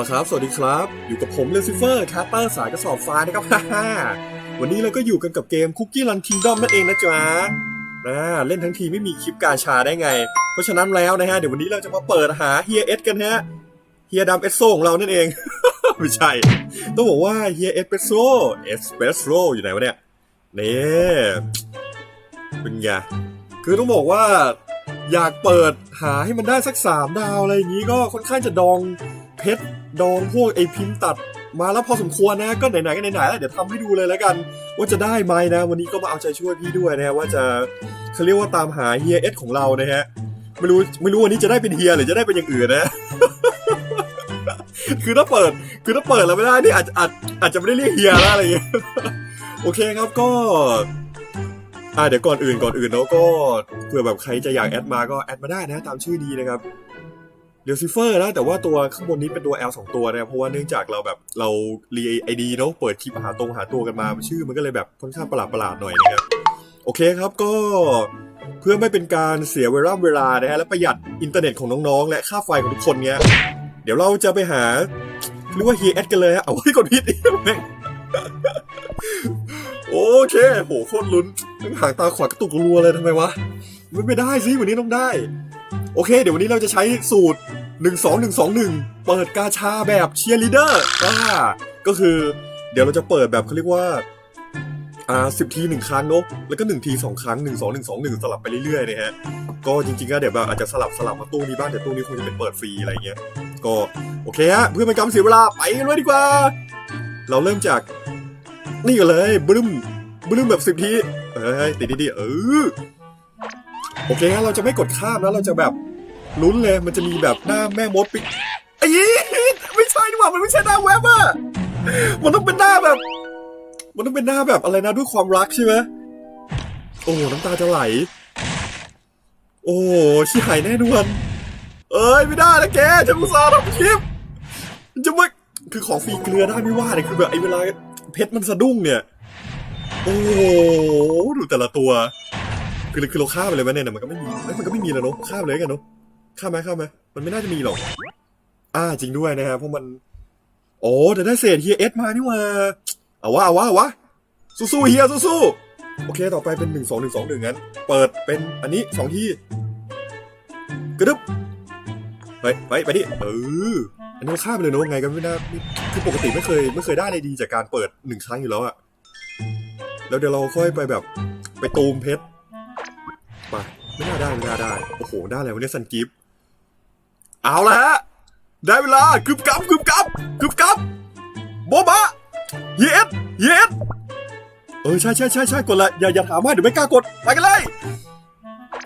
ละครับ สวัสดีครับ อยู่กับผมเลซิเฟอร์คาเตอร์สายกระสอบฟ้านะครับฮ่าวันนี้เราก็อยู่กันกับเกมคุกกี้รันคิงดอมนั่นเองนะจ๊ะนะเล่นทั้งทีไม่มีคลิปกาชาได้ไง เพราะฉะนั้นแล้วนะฮะ เดี๋ยววันนี้เราจะมาเปิดหาเฮียเอสกันฮะ เฮียดำเอสโซของเรานั่นเอง ไม่ใช่ ต้องบอกว่าเฮียเอสเปสโซเอสเปสโซอยู่ไหนวะเนี่ย นี่เป็นไง คือต้องบอกว่าอยากเปิดหาให้มันได้สักสามดาวอะไรอย่างนี้ก็ค่อนข้างจะดอง เพชรดองพวกไอพิมพ์ตัดมาแล้วพอสมควรนะก็ไหนๆก็ไหนๆแล้วเดี๋ยวทำให้ดูเลยแล้วกัน ว่าจะได้ไหมนะ วันนี้ก็มาเอาใจช่วยพี่ด้วยนะว่าจะเขาเรียกว่าตามหาเฮียเอสของเรานะฮะไม่รู้ไม่รู้วันนี้จะได้เป็นเฮียหรือจะได้เป็นอย่างอื่นนะ คือถ้าเปิดคือถ้าเปิดแล้วไม่ได้นี่อาจจะอาจอาจจะไม่ได้เรียกเฮียแล้วอะไรอย่างเงี้ยโอเคครับก็อ่าเดี๋ยวก่อนอื่นก่อนอื่นเนาะก็เผื่อแบบใครจะอยากแอดมาก็แอดมาได้นะตามชื่อนี้นะครับ เดลซิเฟอร์นะแต่ว่าตัวข้างบนนี้เป็นตัว L สองตัวนะเพราะว่าเนื่องจากเราแบบเรารีไอดีเนาะเปิดคลิปหาตรงหาตัวกันมาชื่อมันก็เลยแบบค่อนข้างประหลาดประหลาดๆหน่อยนะครับโอเคครับก็เพื่อไม่เป็นการเสียเวลาเวลานะฮะและประหยัดอินเทอร์เน็ตของน้องๆ และค่าไฟของทุกคนเนี้ยเดี๋ยวเราจะไปหาเรียกว่าเฮียแอดกันเลยฮะเอาให้กดพิษอีกแม่งโอเคโหโคตรลุ้นหางตาขวากระตุกรัวเลยทำไมวะไม่ไม่ได้สิวันนี้ต้องได้ โอเค เดี๋ยววันนี้เราจะใช้สูตร 1 2 1 2 1 เปิดกาชาแบบเชียร์ลีเดอร์อ่าก็คือเดี๋ยวเราจะเปิดแบบเขาเรียกว่าอ่าสิบทีหนึ่งครั้งเนอะแล้วก็หนึ่งทีสองครั้งหนึ่งสองหนึ่งสองหนึ่งสลับไปเรื่อยๆนะฮะก็จริงๆก็เดี๋ยวแบบอาจจะสลับสลับมาตู้นี้บ้างแต่ตู้นี้คงจะเป็นเปิดฟรีอะไรเงี้ยก็โอเคฮะเพื่อเป็นการเสียเวลาไปกันเลยดีกว่า เราเริ่มจาก นี่กันเลยบึ้มบึ้มแบบสิบทีเอ้ยติดดีๆเออโอเคงั้นเราจะไม่กดข้ามแล้วเราจะแบบ ลุ้นเลยมันจะมีแบบหน้าแม่มดปิดไอ้ยี่ไม่ใช่ดีกว่ามันไม่ใช่หน้าแวบอะมันต้องเป็นหน้าแบบ มันต้องเป็นหน้าแบบอะไรนะด้วยความรักใช่ไหมโอ้น้ำตาจะไหล โอ้ชิหายแน่นอนเอ้ยไม่ได้นะแกจะมุตส่าห์ทำคลิปจะมาคือของฟรีเกลือได้ไม่ว่าเนี่ยคือแบบไอ้เวลาเพชรมันสะดุ้งเนี่ย โอ้ดูแต่ละตัว คือคือเราฆ่าไปเลยไหมเนี่ยมันก็ไม่มีมันก็ไม่มีแล้วเนอะฆ่าไปเลยกันเนอะ ฆ่าไหมฆ่าไหมมันไม่น่าจะมีหรอก อ่าจริงด้วยนะครับเพราะมัน โอ้แต่ได้เศษเฮียเอสมานี่ว่าเอาวะเอาวะเอาวะสู้ๆเฮียสู้ๆโอเค ต่อไปเป็นหนึ่งสองหนึ่งสองหนึ่งงั้น เปิดเป็นอันนี้สองที่กระดึบไปไปไปดิเอออันนี้เราฆ่าไปเลยเนอะไงก็ไม่น่าม่คือปกติไม่เคยไม่เคยได้อะไรดีจากการเปิดหนึ่งครั้งอยู่แล้วอะแล้วเดี๋ยวเราค่อยไปแบบไปตูมเพชรไปไม่น่าได้ไม่น่าได้ โอ้โหได้อะไรวะเนี่ยซันกิฟต์ เอาละฮะ ได้เวลากึบกับกึบกับกึบกับโบบะเย็ดเย็ดเออใช่ใช่ใช่ใช่กดละอย่าอย่าถามมาเดี๋ยวไม่กล้ากดไปกันเลย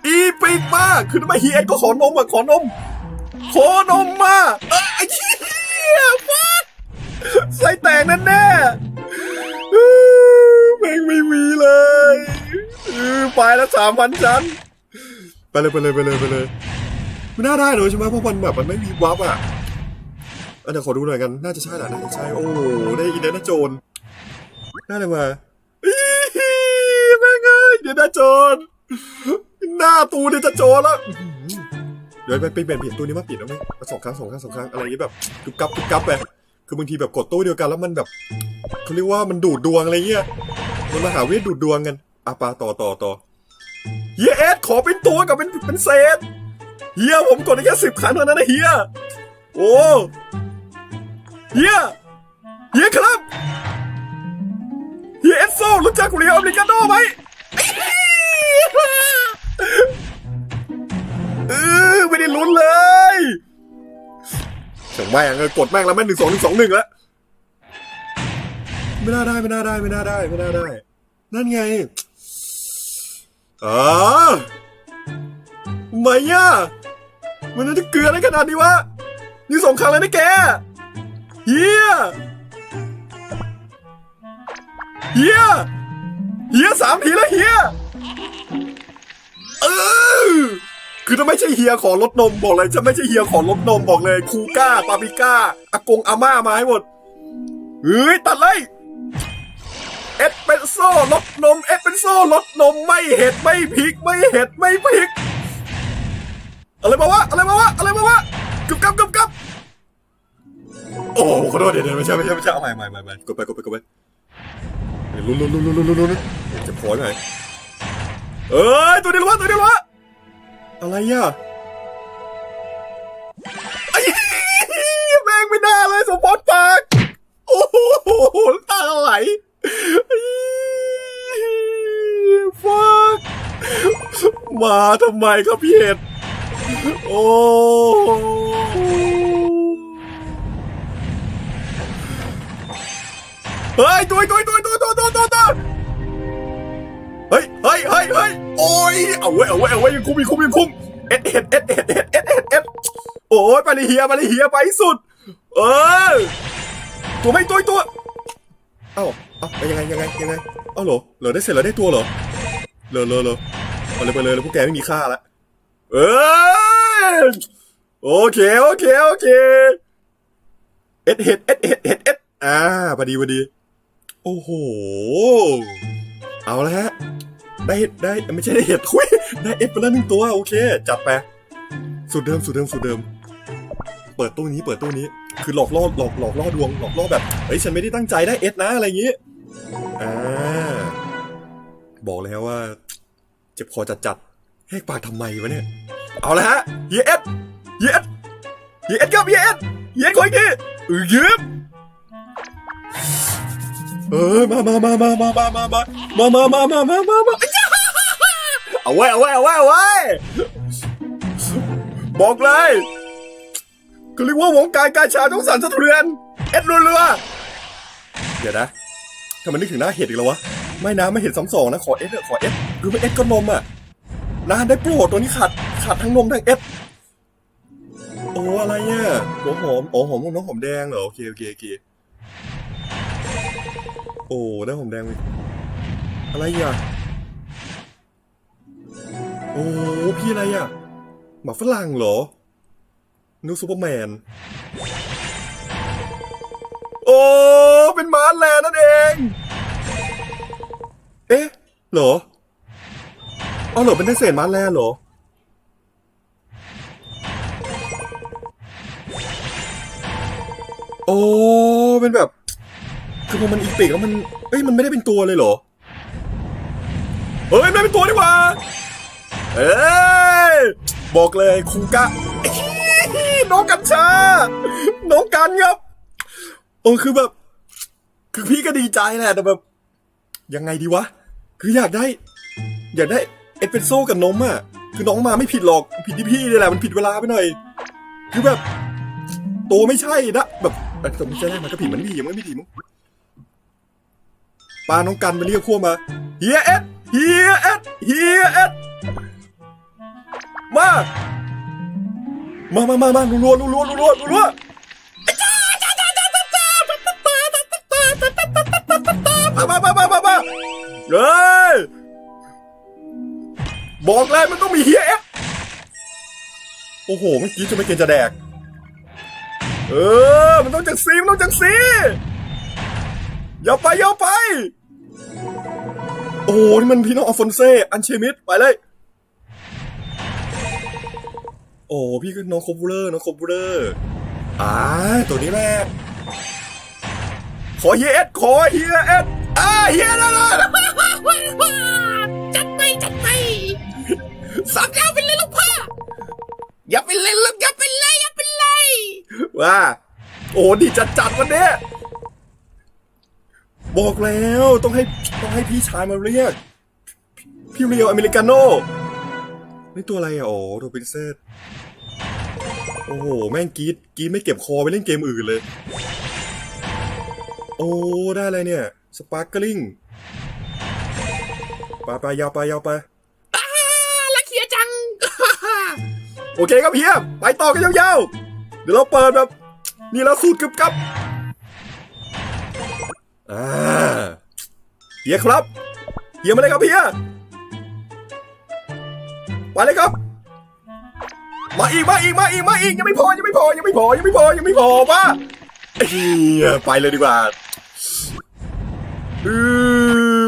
อีปิกมาคือทำไมเฮียก็ขอนมอะขอนม ขอนมมาเอ้ยเหี้ยฟัดใส่แตกแน่แน่แม่งไม่มีเลยไปแล้วสามพันชั้นไปเลยไปเลยไปเลยไปเลย ไม่น่าได้เลยใช่ไหมเพราะมันแบบมันไม่มีวับอะเออเดี๋ยวขอดูหน่อยกัน น่าจะใช่แหละน่าจะใช่ โอ้โหได้อินเดน่าโจนได้เลยมาแม่งเอ้ยอินเดน่าโจนหน้าตูเนี่ยจะโจรแล้วเดี๋ยวไปเปลี่ยนเปลี่ยนตัวนี้มาเปลี่ยนแล้วไหมมาสองครั้งสองครั้งสองครั้งอะไรอย่างนี้แบบกึบกับกึบกับไปคือบางทีแบบกดตู้เดียวกันแล้วมันแบบเขาเรียกว่ามันดูดดวงอะไรเงี้ยมันมาหาเวทดูดดวงกันอะปาต่อต่อต่อเฮียเอสขอเป็นตัวกับเป็นเป็นเศษ เฮียผมกดได้แค่สิบครั้งเท่านั้นนะเฮียโอ้เฮียเฮียครับเฮียเอสโซรู้จักเรียอเมริกาโน่ไหมเออไม่ได้ลุ้นเลยถึงแม่งเออกดแม่งแล้วแม่งหนึ่งสองหนึ่งสองหนึ่งแล้วไม่น่าได้ไม่น่าได้ไม่น่าได้ไม่น่าได้ นั่นไงอ๋อไม่ย่ะ มันน่าจะเกลืออะไรขนาดนี้วะ นี่สองครั้งเลยนะแก เฮียเฮียเฮียสามทีแล้วเฮียเออคือถ้าไม่ใช่เฮียขอลดนมบอกเลยจะไม่ใช่เฮียขอลดนมบอกเลย คูก้าปาปิก้าอากงอาม่ามาให้หมดเฮ้ยตัดเลยเอสเปรสโซ่ลดนมเอสเปรสโซ่ลดนมไม่เห็ดไม่พริกไม่เห็ดไม่พริก อะไรมาวะอะไรมาวะอะไรมาวะกึบกับกึบกับโอ้ขอโทษเดี๋ยวเดี๋ยวไม่ใช่ไม่ใช่ไม่ใช่เอาใหม่ใหม่ใหม่ใหม่กดไปกดไปกดไปเดี๋ยวลุ้นลุ้นลุ้นลุ้นลุ้นลุ้นลุ้นจะพอยไหมเอ้ยตัวเดียววะตัวเดียววะอะไรอะไอ้แม่งไม่น่าเลยสมพรปากโอ้โหน้ำตาไหลฟักมาทำไมครับพี่เห็ด โอ้เฮ้ยตัวตัวตัวตัวตัวตัวตัวตัวเฮ้ยเฮ้ยเฮ้ยเฮ้ยโอ้ยเอาไว้เอาไว้เอาไว้ยังคุ้มยังคุ้มยังคุ้มเอ็ดเอ็ดเอ็ดเอ็ดเอ็ดเอ็ดเอ็ดเอ็ดโอ้ยไปเลยเฮียไปเลยเฮียไปสุด เออตัวไม่ตัวตัวเอ้าเอ้าไปยังไงยังไงยังไงเอ้าเหรอเหรอได้เสร็จแล้วได้ตัวเหรอเหรอเหรอเหรอไปเลยไปเลยแล้วพวกแกไม่มีค่าละ เออโอเค โอเค โอเค เอ็ดเอ็ดเอ็ดเอ็ดเอ็ดเอ็ดอ่าพอดีพอดี โอ้โห เอาละฮะ ได้ได้ไม่ใช่ได้เห็ดทุยได้เอฟไปแล้วหนึ่งตัว โอเค จัดไปสูตรเดิมสูตรเดิมสูตรเดิม เปิดตู้นี้เปิดตู้นี้ คือหลอกล่อหลอกหลอกล่อดวงหลอกล่อแบบเฮ้ยฉันไม่ได้ตั้งใจได้เอสนะอะไรอย่างงี้อ่าบอกแล้วว่า เจ็บคอจัดจัด แหกปากทำไมวะเนี่ย เอาละฮะเยเอสเยเอสเยเอสครับเยเอสเยเอสคอยกี้อือยืมเออมามามามามามามามามามามามามามามาเอาไว้เอาไว้เอาไว้เอาไว้บอกเลยก็เรียกว่าวงการการชาต้องสั่นสะเทือน เอ็ดรัวๆเดี๋ยวนะทำไมนึกถึงหน้าเห็ดอีกแล้ววะ ไม่นะไม่เห็นสองสองนะ ขอเอสเถอะขอเอสคือไม่เอสก็นมอะ นะได้โปรดตัวนี้ขาดขาดทั้งนมทั้งเอสโอ้อะไรเนี่ยหัวหอมโอ้หอมน้องหอมแดงเหรอโอเคโอเคโอเคโอ้ได้ผมแดงเลยอะไรอะโอ้พี่อะไรอะหมาฝรั่งเหรอนูซูเปอร์แมน โอ้ เป็นมาร์แลนนั่นเอง เอ๊ะ เหรอ เอเหรอเป็นได้เศษมาแลนด์เหรอ โอ้เป็นแบบ คือพอมันอีปิกแล้วมัน เอ้ยมันไม่ได้เป็นตัวเลยเหรอ เฮ้ยไม่ได้เป็นตัวนี่หว่า เอ้ยบอกเลยคุงกะน้องกัญชา น้องกันครับ โอ้คือแบบ คือพี่ก็ดีใจแหละแต่แบบ ยังไงดีวะ คืออยากได้ อยากได้ เอสเปรสโซ่กับนมอะคือน้องมาไม่ผิดหรอกผิดที่พี่นี่แหละมันผิดเวลาไปหน่อย คือแบบตัวไม่ใช่นะแบบแต่ตัวไม่ใช่ได้มันก็ผิดมันไม่ดีมันไม่ดีมั้งปาน้องกันมาเรียกพวกมาเฮียเอ็ดเฮียเอ็ดเฮียเอ็ดมามามามามารัวรัวรัวรัวรัวรัวมามามามามามาเฮ้ บอกเลยมันต้องมีเฮียเอ็ดโอ้โหเมื่อกี้จะไม่เกินจะแดก เออ มันต้องจากซีมันต้องจากซีอย่าไปอย่าไป โอ้โหนี่มันพี่น้องอัลฟอนเซ่อันเชมิดไปเลย โอ้พี่คือน้องโคบูเลอร์น้องโคบูเลอร์อ่าตัวนี้แหละขอเฮียเอ็ดขอเฮียเอ็ดอ่าเฮียนั่นแหละจัดไปจัดไป ว่า โอ้ดีจัดจัดๆวันเนี้ยบอกแล้วต้องให้ต้องให้พี่ชายมาเรียก พี่เรียวอเมริกาโน่นี่ตัวอะไรอะโอ้โรบินเซตโอ้โห แม่งกรีดกรีดไม่เก็บคอไปเล่นเกมอื่นเลย โอ้ ได้อะไรเนี่ย สปาร์กลิงไปไปยาวไปยาวไปอ่าลักเขียจัง โอเคครับเฮีย ไปต่อกันยาวๆ เดี๋ยวเราเปิดแบบ นี่เราสูตรกึบกับอ่าเฮียครับเฮียมาเลยครับเฮียไปเลยครับมาอีกมาอีกมาอีกมาอีกยังไม่พอยังไม่พอยังไม่พอยังไม่พอยังไม่พอป่ะเฮียไปเลยดีกว่าเอ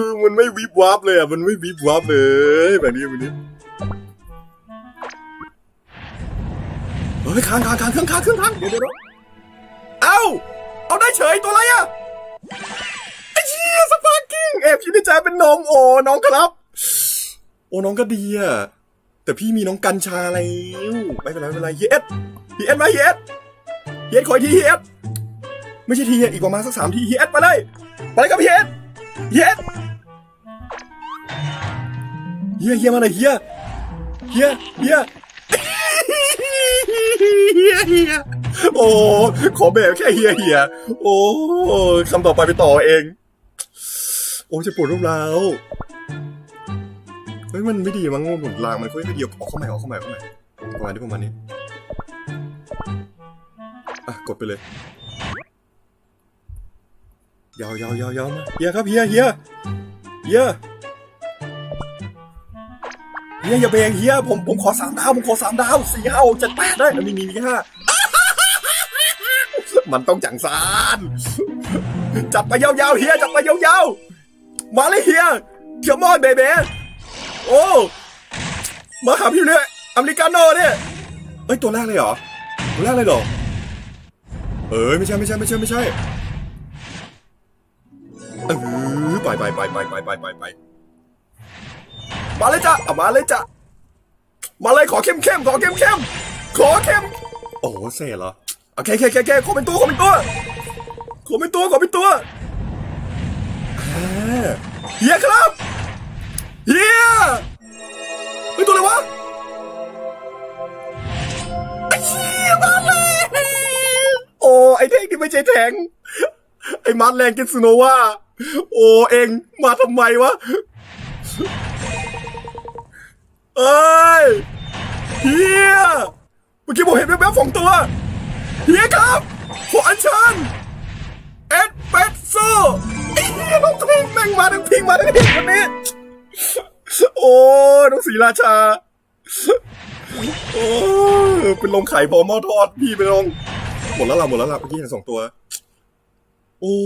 อมันไม่วิบวับเลยอะมันไม่วิบวับเลยแบบนี้แบบนี้ เฮ้ยค้างค้างค้างเครื่องค้างเครื่องค้างเดี๋ยวเดี๋ยวเอ้าเอาได้เฉยตัวอะไรอะไอ้เชี่ยสปาร์กิ้งแอบคิดในใจเป็นนมโอ้น้องครับ โอ้น้องก็ดีอะแต่พี่มีน้องกัญชาแล้วไม่เป็นไรไม่เป็นไรเฮียเอสเฮียเอสมาเฮียเอสเฮียเอสขออีกทีเฮียเอสไม่ใช่ทีเฮียอีกประมาณสักสามทีเฮียเอสมาเลยไปเลยครับเฮียเอสเฮียเอสเฮียเฮียมาเฮียเฮียเฮียเฮีย เฮียโอ้ขอแบบแค่เฮียเฮียโอ้คำต่อไปไปต่อเอง โอ้จะปวดรูปแล้วเฮ้ยมันไม่ดีมั้งหมุนรางมันค่อยๆเดียวออกเข้าใหม่ออกเข้าใหม่เข้าใหม่ประมาณนี้ประมาณนี้อะกดไปเลยยาวยาวยาวยาวมาเฮียครับเฮียเฮียเฮีย ฮียอย่าแบงเฮียผมผมขอสามดาวผมขอสามดาวสี่ห้าเจ็ดแปดได้มีมีมีห้ามันต้องจังซานจับไปยาวๆเฮียจับไปยาวๆมาเลยเฮียเทียมอนเบเบ้โอ้มาขับพี่เนี่ยอเมริกาโน่เนี่ยเอ้ยตัวแรกเลยเหรอตัวแรกเลยเหรอเอ้ยไม่ใช่ไม่ใช่ไม่ใช่ไม่ใช่เออไปไปไปไปไปไปไป มาเลยจ้ะเอามาเลยจ้ะมาเลยขอเข้มเข้มขอเข้มเข้มขอเข้ม โอ้โหเซ่เหรอโอเคโอเคโอเคขอเป็นตัวขอเป็นตัวขอเป็นตัวขอเป็นตัวอ่าเฮียครับเฮียเฮ้ยตัวอะไรวะเชี่ยมาเลยโอ้ไอ้แทงที่ไม่ใช่แทงไอ้มัดแรงกินซูโนวาโอ้เองมาทำไมวะ เอ้ยเฮียเมื่อกี้ผมเห็นแว๊บๆสองตัวเฮียครับขออัญเชิญเอ็ดเป็ดโซไอ้เฮียน้องพิงแม่งมาทั้งพิงมาทั้งพิงวันนี้ โอ้น้องศรีราชา โอ้เป็นลงไข่พอหม้อทอดพี่ไปลงหมดแล้วล่ะหมดแล้วล่ะเมื่อกี้เห็นสองตัว โอ้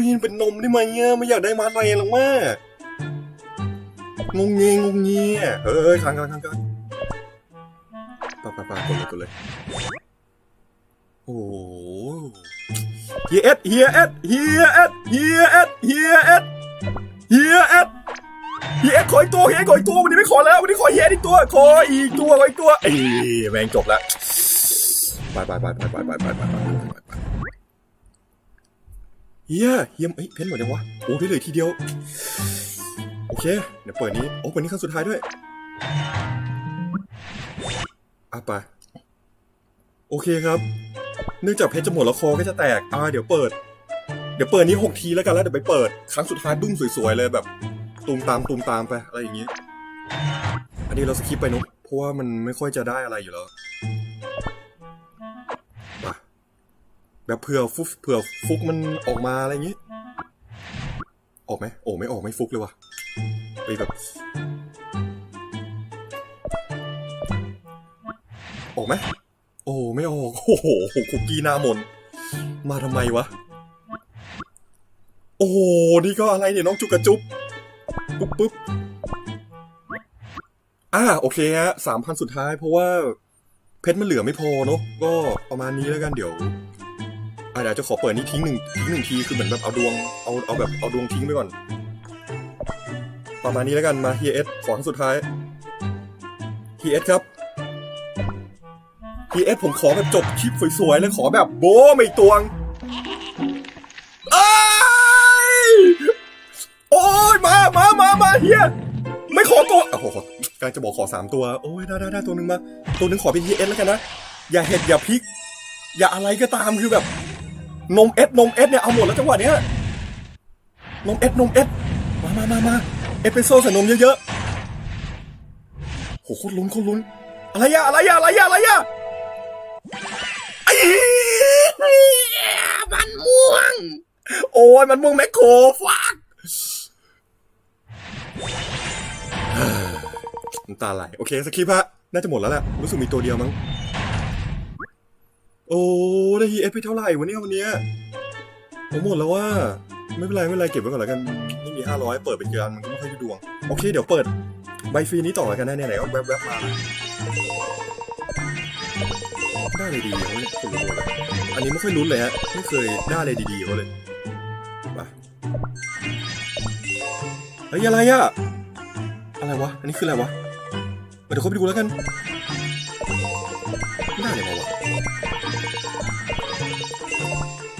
ยเป็นนมได้ไหมเนี่ยไม่อยากได้มาอะไรหรอกแม่ งงเงี้ยงงเงี้ยเฮ้ยค้างค้างค้างค้างปะปะปะกดเลยกดเลยโอ้เฮียเอ็ดเฮียเอ็ดเฮียเอ็ดเฮียเอ็ดเฮียเอ็ดเฮียเอ็ดเฮียเอ็ดขออีกตัวเฮียขออีกตัววันนี้ไม่ขอแล้ววันนี้ขอเฮียอีกตัวขออีกตัวขออีกตัวเอ้ยแม่งจบล้วไปไปไปไปไปไปไปไปเฮียเฮียเอ้ยเพ้นหมดยังวะโอ้ได้เลยทีเดียว เค เดี๋ยวเปิดนี้ โอ้เปิดนี้ครั้งสุดท้ายด้วยอะไป โอเคครับ เนื่องจากเพชรจะหมดแล้วคอก็จะแตก อ่า เดี๋ยวเปิด เดี๋ยวเปิดนี้หกทีแล้วกันแล้วเดี๋ยวไปเปิด ครั้งสุดท้ายดุ้งสวยๆเลยแบบตูมตามตูมตามไปอะไรอย่างนี้ อันนี้เราสคิปไปนุ๊กเพราะว่ามันไม่ค่อยจะได้อะไรอยู่แล้วแบบเผื่อฟุกเผื่อฟุกมันออกมาอะไรอย่างนี้ ออกไหมโอ้ไม่ออกไม่ฟุกเลยว่ะ ไปแบบออกไหมโอ้ไม่ออกโอ้โหคุกกี้หน้ามน มาทำไมวะ โอ้นี่ก็อะไรเนี่ยน้องจุกกระจุบปุ๊บปุ๊บอ่าโอเคฮะสามพันสุดท้ายเพราะว่า เพชรมันเหลือไม่พอเนอะก็ประมาณนี้แล้วกันเดี๋ยวอ่าเดี๋ยวจะขอเปิดนี้ทิ้งหนึ่งทิ้งหนึ่งทีคือเหมือนแบบเอาดวงเอาเอาแบบเอาดวงทิ้งไปก่อน ประมาณนี้แล้วกันมาเฮียเอสขอครั้งสุดท้ายเฮียเอสครับเฮียเอสผมขอแบบจบคลิปสวยๆเลยขอแบบโบ้ไม่ตวงเอ้ยโอ้ยมามามามาเฮียไม่ขอตัวโอ้โหกำลังจะบอกขอสามตัว โอ้ยได้ได้ได้ตัวหนึ่งมา ตัวหนึ่งขอเป็นเฮียเอสแล้วกันนะ อย่าเห็ดอย่าพริก อย่าอะไรก็ตามคือแบบ นมเอสนมเอสเนี่ยเอาหมดแล้วจังหวะเนี้ยนมเอสนมเอสมามามามา เอสเปรสโซ่ใส่นมเยอะๆโหโคตรลุ้นโคตรลุ้น อะไรอะอะไรอะอะไรอะอะไรอะไอ้มันม่วง โอ้ยมันม่วงแมคโครฟักน้ำตาไหลโอเคสคริปต์ฮะน่าจะหมดแล้วแหละรู้สึกมีตัวเดียวมั้งโอ้ได้ฮีเอฟไปเท่าไหร่วันนี้วันนี้ผมหมดแล้วว่า ไม่เป็นไรไม่เป็นไรเก็บไว้ก่อนแล้วกันไม่มีห้าร้อยเปิดเป็นเดือนมันก็ไม่ค่อยด้ดวง โอเค เดี๋ยวเปิดใบฟรีนี้ต่อแล้วกันนะเนี่ยไหนก็แวบๆมาได้อะไรดีเขาเนี่ยคุณรู้เลยอันนี้ไม่ค่อยลุ้นเลยฮะไม่เคยได้อะไรดีๆเขาเลยไปเฮ้ยอะไรอะอะไรวะอันนี้คืออะไรวะเดี๋ยวเขาไปดูแล้วกันไม่ได้เลยวะวะ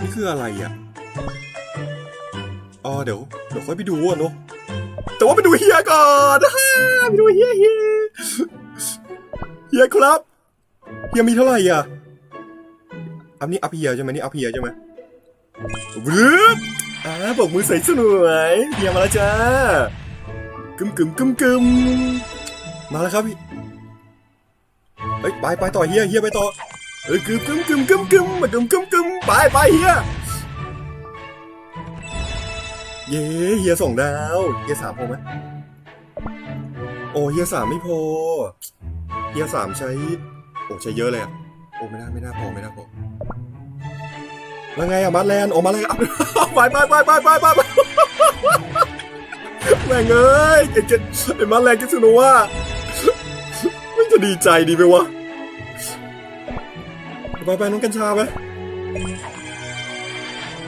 นี่คืออะไรอะ อเดี๋ยวเดี๋ยวค่อยไปดูอะเนาะแต่ว่าไปดูเฮียก่อนฮ่าไปดูเฮียเฮียเฮียครับเฮียมีเท่าไหร่อะอันนี้อัพเฮียใช่ไหมนี่อัพเฮียใช่ไหมวืบอ่าบอกมือใส่สนวยเฮียมาแล้วจ้ากึมกึมกึมกึมมาแล้วครับพี่เฮ้ยไปไปต่อเฮียเฮียไปต่อเอ้ยกึมกึมกึมกึมกึมมากึมกึมกึมไปไปเฮีย เย้เฮียสองดาวเฮียสามพอไหมโอ้เฮียสามไม่พอเฮียสามใช้โอ้ใช้เยอะเลยอะโอ้ไม่น่าไม่น่าพอไม่น่าพอแล้วไงอะมาร์แลนออกมาเลยอาไปไปไปไปไปไปไปแม่งเอ้ยเก่งๆไอ้มาร์แลนกิสโนว่าไม่จะดีใจดีไหมวะไปไปน้องกัญชาไป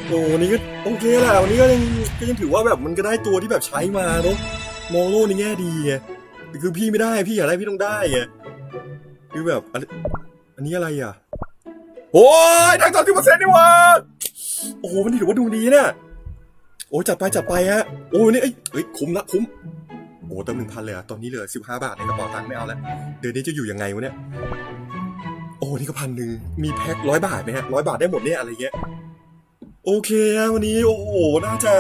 โอ้วันนี้ก็โอเคแหละวันนี้ก็ยังก็ยังถือว่าแบบมันก็ได้ตัวที่แบบใช้มาเนอะมองโลกในแง่ดีไงแต่คือพี่ไม่ได้พี่อยากได้พี่ต้องได้ไงคือแบบอันอันนี้อะไรอะโอ้ยได้ตอนที่เปอร์เซ็นต์นี่หวะโอ้โหวันนี้ถือว่าดูดีเนี่ยโอ้จัดไปจัดไปฮะโอ้ยวันนี่เอ้ยเอ้ยคุ้มละคุ้มโอ้เติมหนึ่งพันเลยอะตอนนี้เหลือสิบห้าบาทในกระเป๋าตังค์ไม่เอาแล้วเดือนนี้จะอยู่ยังไงวะเนี่ยโอ้นี่ก็พันหนึ่งมีแพ็คร้อยบาทไหมฮะร้อยบาทได้หมดเนี่ยอะไรเงี้ย โอเคฮะวันนี้โอ้โหน่าจะ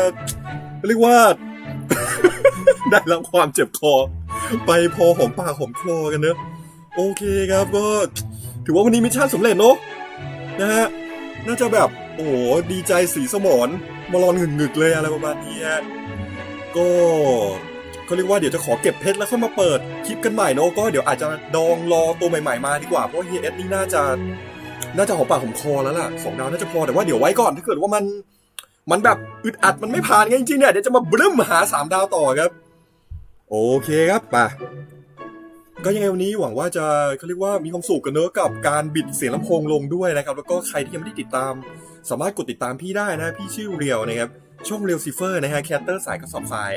เรียกว่า ได้รับความเจ็บคอ ไปพอหอมปากหอมคอกันเนอะโอเคครับก็ถือว่าวันนี้มิชชั่นสำเร็จเนอะนะฮะน่าจะแบบโอ้โหดีใจสีสมอนมารอนหงึกๆเลยอะไรประมาณนี้ฮะก็เขาเรียกว่าเดี๋ยวจะขอเก็บเพชรแล้วค่อยมาเปิดคลิปกันใหม่เนอะก็เดี๋ยวอาจจะดองรอตัวใหม่ ๆมาดีกว่าเพราะเฮียเอสนี่น่าจะ น่าจะหอมปากหอมคอแล้วล่ะสองดาวน่าจะพอแต่ว่าเดี๋ยวไว้ก่อนถ้าเกิดว่ามันมันแบบอึดอัดมันไม่ผ่านไงจริงๆเนี่ยเดี๋ยวจะมาบลึ้มหาสามดาวต่อครับ โอเคครับไปก็ยังไงวันนี้หวังว่าจะเขาเรียกว่ามีความสุขกันเนอะกับการบิดเสียงลำโพงลงด้วยนะครับ แล้วก็ใครที่ยังไม่ได้ติดตาม สามารถกดติดตามพี่ได้นะ พี่ชื่อเรียวนะครับ ช่องเรียวซิเฟอร์นะฮะแคตเตอร์สายกระสอบทราย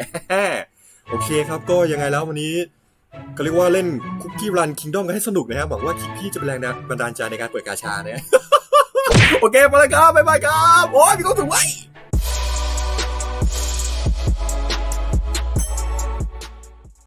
โอเคครับก็ยังไงแล้ววันนี้ ก็เรียกว่าเล่นคุกกี้รันคิงดอมกันให้สนุกนะครับหวังว่าคลิปพี่จะเป็นแรงบันดาลใจในการเปิดกาชาเนี่ยโอเคไปแล้วครับบ๊ายบายครับ โอ้ยมีความสุขไว้